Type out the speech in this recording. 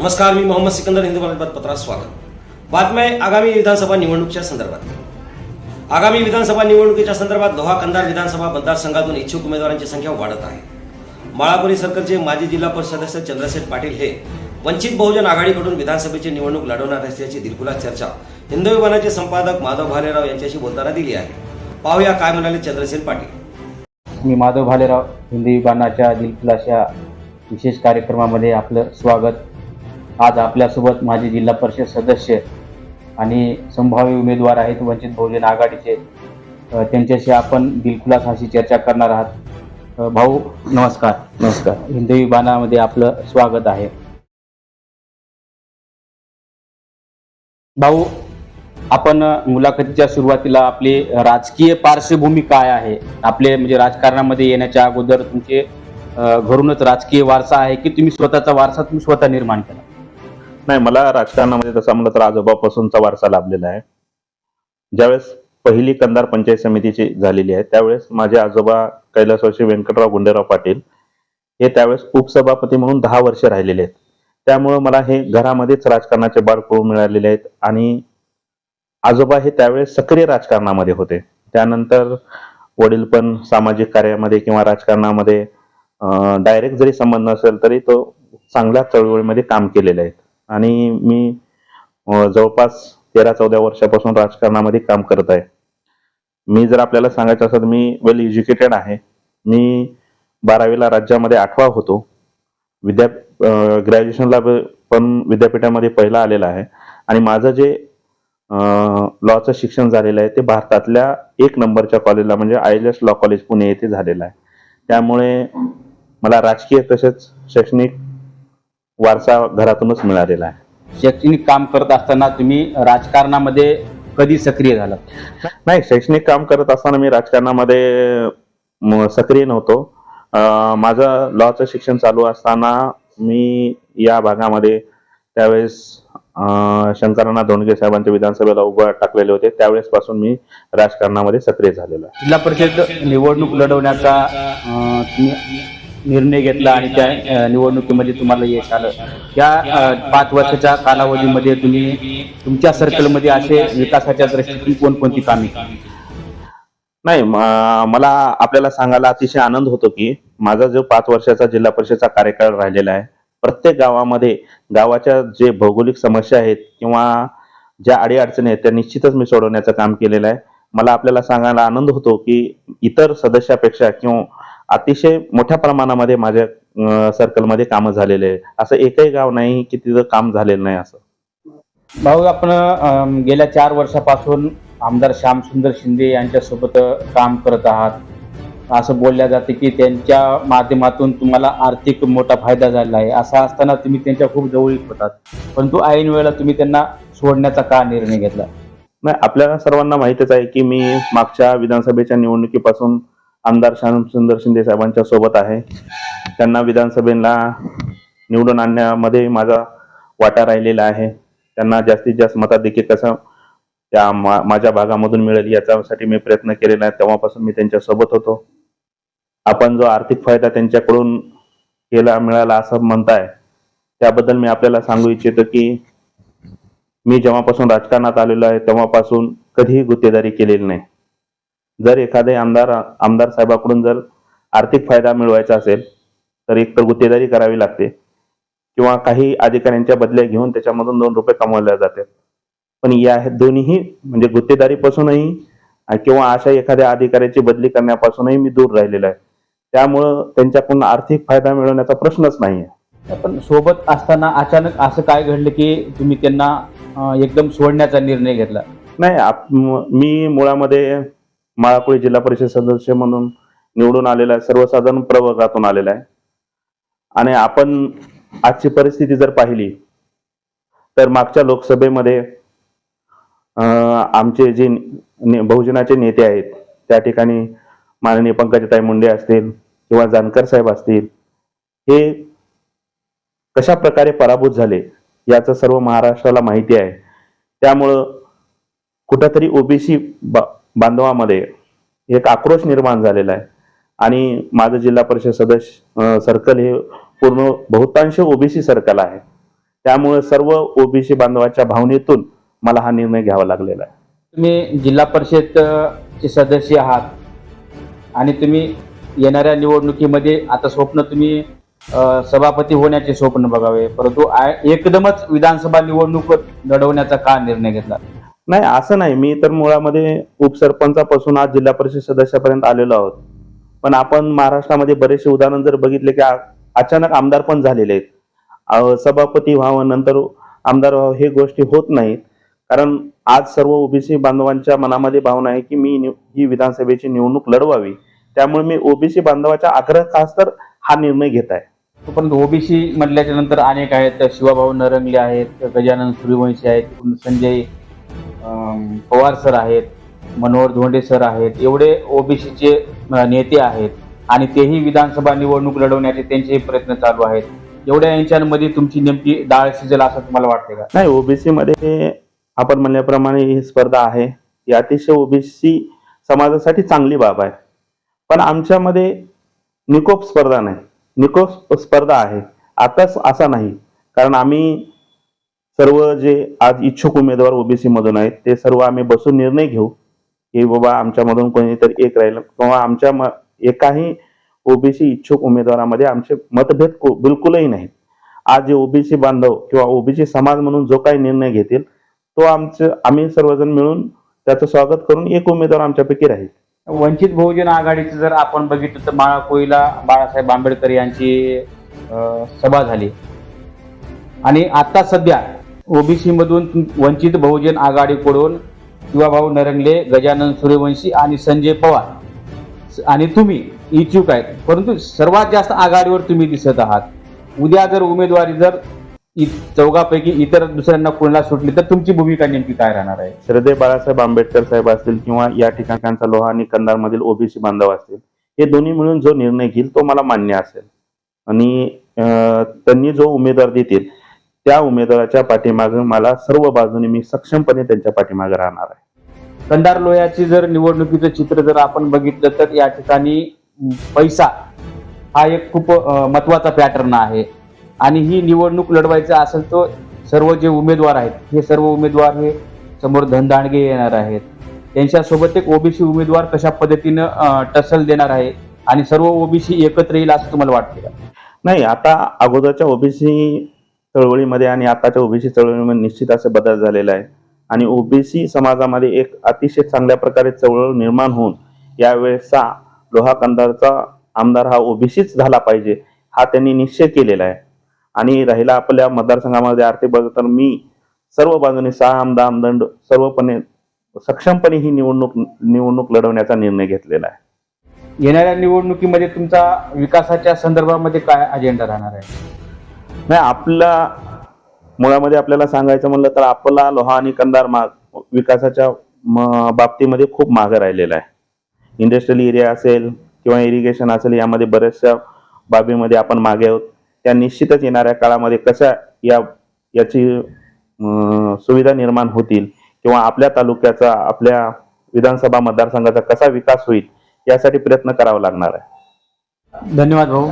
नमस्कार मी मोहम्मद सिकंदर हिंदू बातमीपत्र पत्रात स्वागत. बातम्या आगामी विधानसभा निवडणुकीच्या संदर्भात. आगामी विधानसभा निवडणुकीच्या संदर्भात लोहा कंधार विधानसभा मतदारसंघातून इच्छुक उमेदवारांची संख्या वाढत आहे. माळापुरी सर्कलचे माजी जिल्हा परिषद सदस्य चंद्रशेठ पाटील हे वंचित बहुजन आघाडीकडून विधानसभेची निवडणूक लढवणार असल्याची दिलखुलास चर्चा हिंदू विमानाचे संपादक माधव भालेराव यांच्याशी बोलताना दिली आहे. पाहूया काय म्हणाले चंद्रशेठ पाटील. मी माधव भालेराव हिंदी विमानाच्या दिलखुलास या विशेष कार्यक्रमामध्ये आपलं स्वागत आज आपल्यासोबत माजी जिल्हा परिषद सदस्य आणि संभाव्य उमेदवार आहेत वंचित बहुजन आघाडीचे. त्यांच्याशी आपण दिलखुलास अशी चर्चा करणार आहात. भाऊ नमस्कार. नमस्कार. हिंदी विभागामध्ये आपलं स्वागत आहे. भाऊ आपण मुलाखतीच्या सुरुवातीला आपली राजकीय पार्श्वभूमी काय आहे? आपले म्हणजे राजकारणामध्ये येण्याच्या अगोदर तुमचे घरूनच राजकीय वारसा आहे की तुम्ही स्वतःचा वारसा तुम्ही स्वतः निर्माण केला? नाही मला राजकारणामध्ये तसा म्हणलं तर आजोबापासूनचा वारसा लाभलेला आहे. ज्यावेळेस पहिली कंधार पंचायत समितीची झालेली आहे त्यावेळेस माझे आजोबा कैलासवासी व्यंकटराव गुंडेराव पाटील हे त्यावेळेस उपसभापती म्हणून दहा वर्ष राहिलेले आहेत. त्यामुळं मला हे घरामध्येच राजकारणाचे बाळ बाळपू मिळालेले आहेत आणि आजोबा हे त्यावेळेस सक्रिय राजकारणामध्ये होते. त्यानंतर वडील पण सामाजिक कार्यामध्ये किंवा राजकारणामध्ये डायरेक्ट जरी संबंध असेल तरी तो चांगल्या चळवळीमध्ये काम केलेले आहेत. आणि मी जवळपास तेरा चौदा वर्षापासून राजकारणामध्ये काम करत आहे. मी जर आपल्याला सांगायचं असेल मी वेल एज्युकेटेड आहे. मी बारावीला राज्यामध्ये आठवा होतो. विद्या ग्रॅज्युएशनला पण विद्यापीठामध्ये पहिला आलेला आहे. आणि माझं जे लॉचं शिक्षण झालेलं आहे ते भारतातल्या एक नंबरच्या कॉलेजला म्हणजे I L S law college Pune येथे झालेलं आहे. त्यामुळे मला राजकीय तसेच शैक्षणिक वारसा घरातूनच मिळालेला आहे. शैक्षणिक काम करत असताना तुम्ही राजकारणामध्ये कधी सक्रिय झालात? नाही शैक्षणिक काम करत असताना मी राजकारणामध्ये सक्रिय नव्हतो. माझं लॉचं शिक्षण चालू असताना मी या भागामध्ये त्यावेळेस अं, शंकरनाथ धोंडगे साहेबांच्या विधानसभेला उभं टाकलेले होते. त्यावेळेस पासून मी राजकारणामध्ये सक्रिय झालेलो जिल्हा परिषद निवडणूक लढवण्याचा निर्णय घेतला आणि त्या निवडणुकीमध्ये तुम्हाला यश आलं. त्या पाच वर्षाच्या कालावधीमध्ये तुम्ही तुमच्या सर्कलमध्ये असे विकासाच्या दृष्टीतून कोणकोणती कामे नाही मला आपल्याला सांगायला अतिशय आनंद होतो की माझा जो पाच वर्षाचा जिल्हा परिषदचा कार्यकाळ राहिलेला आहे प्रत्येक गावामध्ये गावाच्या जे भौगोलिक समस्या आहेत किंवा ज्या अडीअडचणी आहेत त्या निश्चितच मी सोडवण्याचं काम केलेलं आहे. मला आपल्याला सांगायला आनंद होतो की इतर सदस्यापेक्षा किंवा अतिशय मोठ्या प्रमाणामध्ये माझ्या सर्कलमध्ये कामं झालेले आहे असं एकही गाव नाही की तिथं काम झालेलं नाही असं. भाऊ आपण गेल्या चार वर्षापासून आमदार श्यामसुंदर शिंदे यांच्यासोबत काम करत आहात. असं बोलल्या जाते की त्यांच्या माध्यमातून तुम्हाला आर्थिक मोठा फायदा झाला आहे. असा असताना तुम्ही त्यांच्या खूप जवळीक होतात. परंतु ऐन वेळेला तुम्ही त्यांना सोडण्याचा का निर्णय घेतला? नाही आपल्याला सर्वांना माहितच आहे की मी मागच्या विधानसभेच्या निवडणुकीपासून आमदार श्यामसुंदर शिंदे साहेबांच्या सोबत आहे. त्यांना विधानसभेला निवडून आणण्यामध्ये माझा वाटा राहिलेला आहे. त्यांना जास्तीत जास्त मताधिक्य कसं त्या मा- माझ्या भागामधून मिळेल याच्यासाठी मी प्रयत्न केलेला आहे. तेव्हापासून मी त्यांच्यासोबत होतो. आपण जो आर्थिक फायदा त्यांच्याकडून केला मिळाला असं म्हणताय त्याबद्दल मी आपल्याला सांगू इच्छितो की मी जेव्हापासून राजकारणात आलेलो आहे तेव्हापासून कधीही गुत्तेदारी केलेली नाही. जर एखादे आमदार आमदार साहेबाकडून जर आर्थिक फायदा मिळवायचा असेल तर एकतर गुत्तेदारी करावी लागते. किंवा काही अधिकाऱ्यांच्या बदल्या घेऊन त्याच्यामधून दोन रुपये कमवले जाते. पण या दोन्हीही म्हणजे गुत्तेदारीपासूनही किंवा अशा एखाद्या अधिकाऱ्याची बदली करण्यापासूनही मी दूर राहिलेलो आहे. त्यामुळं त्यांच्याकडून आर्थिक फायदा मिळवण्याचा प्रश्नच नाही आहे पण सोबत असताना अचानक असं काय घडलं की तुम्ही त्यांना एकदम सोडण्याचा निर्णय घेतला? नाही मी मुळामध्ये माळाकुळी जिल्हा परिषद सदस्य म्हणून निवडून आलेला आहे सर्वसाधारण प्रवर्गातून आलेला आहे. आणि आपण आजची परिस्थिती जर पाहिली तर मागच्या लोकसभेमध्ये आमचे जे ने- बहुजनाचे नेते आहेत त्या ठिकाणी माननीय पंकजताई मुंडे असतील किंवा जानकर साहेब असतील हे कशा प्रकारे पराभूत झाले याचं सर्व महाराष्ट्राला माहिती आहे. त्यामुळं कुठंतरी ओबीसी बांधवामध्ये एक आक्रोश निर्माण झालेला आहे. आणि माझं जिल्हा परिषद सदस्य सर्कल हे पूर्ण बहुतांश ओबीसी सर्कल आहे. त्यामुळे सर्व ओबीसी बांधवाच्या भावनेतून मला हा निर्णय घ्यावा लागलेला आहे. तुम्ही जिल्हा परिषद सदस्य आहात आणि तुम्ही येणाऱ्या निवडणुकीमध्ये आता स्वप्न तुम्ही सभापती होण्याचे स्वप्न बघावे. परंतु एकदमच विधानसभा निवडणूक लढवण्याचा का निर्णय घेतला? नाही असं नाही. मी तर मुळामध्ये उपसरपंचापासून आज जिल्हा परिषद सदस्यापर्यंत आलेलो आहोत. पण आपण महाराष्ट्रामध्ये बरेचसे उदाहरण जर बघितले की अचानक आमदार पण झालेले आहेत. सभापती व्हावं नंतर आमदार व्हावं हे गोष्टी होत नाहीत. कारण आज सर्व ओबीसी बांधवांच्या मनामध्ये भावना आहे की मी ही विधानसभेची निवडणूक लढवावी. त्यामुळे मी ओबीसी बांधवाच्या आग्रह खास तर हा निर्णय घेत आहे. परंतु ओबीसी म्हटल्याच्या नंतर अनेक आहेत. शिवाभाऊ नरंगले आहेत गजानन सूर्यवंशी आहेत संजय पवार सर आहेत मनोहर धोंडे सर आहेत एवढे ओबीसीचे नेते आहेत आणि तेही विधानसभा निवडणूक लढवण्याचे त्यांचे प्रयत्न चालू आहेत. एवढ्या यांच्यामध्ये तुमची नेमकी डाळ शिजेल असं तुम्हाला वाटते का? नाही ओबीसी मध्ये आपण म्हणल्याप्रमाणे ही स्पर्धा आहे. ही अतिशय ओबीसी समाजासाठी चांगली बाब आहे. पण आमच्यामध्ये निकोप स्पर्धा नाही. निकोप स्पर्धा आहे. आताच असा नाही. कारण आम्ही सर्व जे आज इच्छुक उमेदवार ओबीसी मधून आहेत ते सर्व आम्ही बसून निर्णय घेऊ की बाबा आमच्यामधून कोणीतरी एक राहिलं किंवा आमच्या म- एकाही ओबीसी इच्छुक उमेदवारामध्ये आमचे मतभेद बिलकुलही नाहीत. आज जे ओबीसी बांधव किंवा ओबीसी समाज म्हणून जो काही निर्णय घेतील तो आमचं आम्ही सर्वजण मिळून त्याचं स्वागत करून एक उमेदवार आमच्यापैकी राहील. वंचित बहुजन आघाडीचं जर आपण बघितलं तर माळा कोळीला बाळासाहेब आंबेडकर यांची सभा झाली. आणि आता सध्या ओबीसीमधून वंचित बहुजन आघाडीकडून शिवाभाऊ नरंगले गजानन सूर्यवंशी आणि संजय पवार. आणि तुम्ही इच्छुक आहेत परंतु सर्वात जास्त आघाडीवर तुम्ही दिसत आहात. उद्या जर उमेदवारी जर इ- चौघापैकी इतर दुसऱ्यांना कोणाला सुटली तर तुमची भूमिका नेमकी काय राहणार आहे? श्रद्धे बाळासाहेब आंबेडकर साहेब असतील किंवा या ठिकाणचा लोहा आणि कंधार मधील ओबीसी बांधव असतील हे दोन्ही मिळून जो निर्णय घेईल तो मला मान्य असेल. आणि त्यांनी जो उमेदवार देतील त्या उमेदवाराच्या पाठीमागे मला सर्व बाजूने मी सक्षमपणे त्यांच्या पाठीमागे राहणार आहे. कंधार लोह्याची जर निवडणुकीचं चित्र जर आपण बघितलं तर या ठिकाणी पैसा हा एक खूप महत्त्वाचा पॅटर्न आहे. आणि ही निवडणूक लढवायचं असेल तर सर्व जे उमेदवार आहेत हे सर्व उमेदवार हे समोर धनदांडगे येणार आहेत. त्यांच्यासोबत एक ओबीसी उमेदवार कशा पद्धतीनं टसल देणार आहे आणि सर्व ओबीसी एकत्र येईल असं तुम्हाला वाटते का? नाही आता अगोदरच्या ओबीसी चळवळीमध्ये आणि आताच्या ओबीसी चळवळीमध्ये निश्चित असे बदल झालेला आहे आणि ओबीसी समाजामध्ये एक अतिशय चांगल्या प्रकारे चळवळ निर्माण होऊन यावेळेसचा लोहा कंदारचा आमदार हा ओबीसीच झाला पाहिजे हा त्यांनी निश्चय केलेला आहे. आणि राहिला आपल्या मतदारसंघामध्ये आर्थिक बदल तर मी सर्व बाजूने सहा आमदार आमदंड सर्वपणे सक्षमपणे ही निवडणूक निवडणूक लढवण्याचा निर्णय घेतलेला आहे. येणाऱ्या निवडणुकीमध्ये तुमचा विकासाच्या संदर्भामध्ये काय अजेंडा राहणार आहे? नाही आपला मुळामध्ये आपल्याला सांगायचं म्हणलं तर आपला लोहा आणि कंदार माग विकासाच्या बाबतीमध्ये खूप मागे राहिलेला आहे. इंडस्ट्रियल एरिया असेल किंवा इरिगेशन असेल यामध्ये बऱ्याचशा बाबीमध्ये आपण मागे आहोत. त्या निश्चितच येणाऱ्या काळामध्ये कशा या याची सुविधा निर्माण होतील किंवा आपल्या तालुक्याचा आपल्या विधानसभा मतदारसंघाचा कसा विकास होईल यासाठी प्रयत्न करावा लागणार आहे. धन्यवाद भाऊ.